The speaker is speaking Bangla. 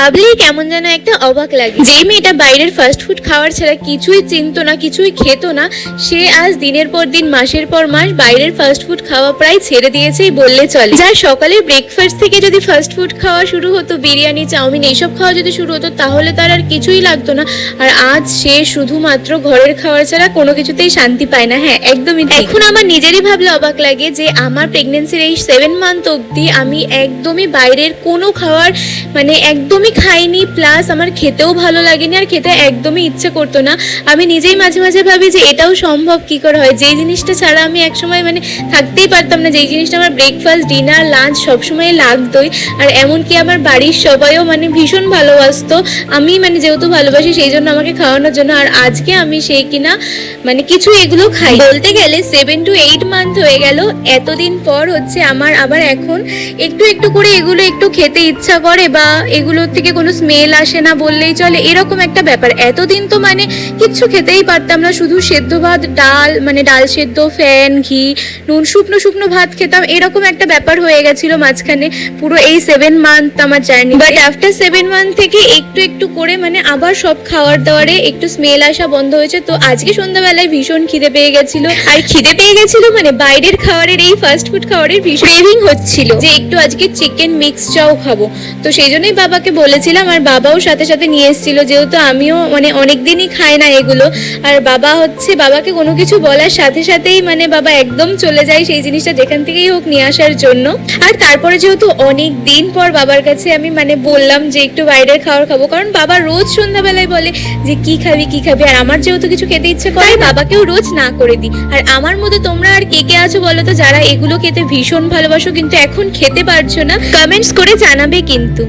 ভাবলেই কেমন যেন একটা অবাক লাগে। যেই মেয়েটা বাইরের ফাস্ট ফুড খাওয়ার ছাড়া কিছুই চিনতো না, কিছুই খেত না, সে আজ দিনের পর দিন, মাসের পর মাস বাইরের ফাস্ট ফুড খাওয়া প্রায় ছেড়ে দিয়েছেই বললে চলে। যার সকালে ব্রেকফাস্ট থেকে যদি ফাস্ট ফুড খাওয়া শুরু হতো, বিরিয়ানি, চাউমিন এইসব খাওয়া যদি শুরু হতো, তাহলে তার আর কিছুই লাগতো না। আর আজ সে শুধুমাত্র ঘরের খাওয়ার ছাড়া কোনো কিছুতেই শান্তি পায় না। হ্যাঁ একদমই। এখন আমার নিজেরই ভাবলে অবাক লাগে যে আমার প্রেগনেন্সির এই সেভেন মান্থ অবধি আমি একদমই বাইরের কোনো খাওয়ার মানে একদমই খাইনি প্লাস আমার খেতেও ভালো লাগেনি আর খেতে একদমই ইচ্ছে করতো না। আমি নিজেই মাঝে মাঝে ভাবি যে এটাও সম্ভব কি করে হয়? যেই জিনিসটা ছাড়া আমি একসময় মানে থাকতেই পারতাম না, যেই জিনিসটা আমার ব্রেকফাস্ট ডিনার লাঞ্চ সবসময় লাগতোই। আর এমনকি আমার বাড়ির সবাইও মানে ভীষণ ভালোবাসতো। আমি মানে যেহেতু ভালোবাসি সেই জন্য আমাকে খাওয়ানোর জন্য। আর আজকে আমি সেই কিনা মানে কিছু এগুলো খাই বলতে গেলে সেভেন টু এইট মান্থ হয়ে গেল। এতদিন পর হচ্ছে আমার আবার এখন একটু একটু করে এগুলো একটু খেতে ইচ্ছা করে বা এগুলোর থেকে কোনো স্মেল আসে না বললেই চলে এরকম একটা ব্যাপার। এতদিন তো মানে কিচ্ছু খেতেই পারতাম না শুধু সেদ্ধ ভাত ডাল মানে ডাল সেদ্ধ ফ্যান ঘি নুন শুকনো শুকনো ভাত খেতাম এরকম একটা ব্যাপার হয়ে গেছিল মাঝখানে পুরো এই সেভেন মান্থ আমার journey but after seven month থেকে একটু একটু করে মানে আবার সব খাওয়ার দাওয়ারে একটু স্মেল আসা বন্ধ হয়েছে তো আজকে সন্ধ্যাবেলায় ভীষণ খিদে পেয়ে গেছিল। আর খিদে পেয়ে গেছিল মানে বাইরের খাবারের এই ফাস্ট ফুড খাবারের ভীষণ ক্রেভিং হচ্ছিল। যে একটু আজকে চিকেন মিক্স চাও খাব। তো সেই জন্যই বাবাকে বলেছিলাম আর বাবাও সাথে সাথে নিয়ে এসেছিল যেহেতু আমিও মানে অনেক দিনই খাই না এগুলো। আর বাবা হচ্ছে বাবাকে কোনো কিছু বলার সাথে সাথেই মানে বাবা একদম চলে যায় সেই জিনিসটা যেখান থেকেই হোক নিয়ে আসার জন্য। আর তারপরে যেহেতু অনেক দিন পর বাবার কাছে আমি মানে বললাম যে একটু বাইরের খাবার খাব কারণ বাবা রোজ সন্ধ্যাবেলায় বলে যে কি খাবি কি খাবি? আর আমার যেহেতু কিছু খেতে ইচ্ছে করে বাবাকেও রোজ না করে দিই। আর আমার মতো তোমরা আর কে কে আছো বলো তো? যারা এগুলো খেতে ভীষণ ভালোবাসো কিন্তু এখন খেতে পারছ না কমেন্টস করে জানাবে কিন্তু।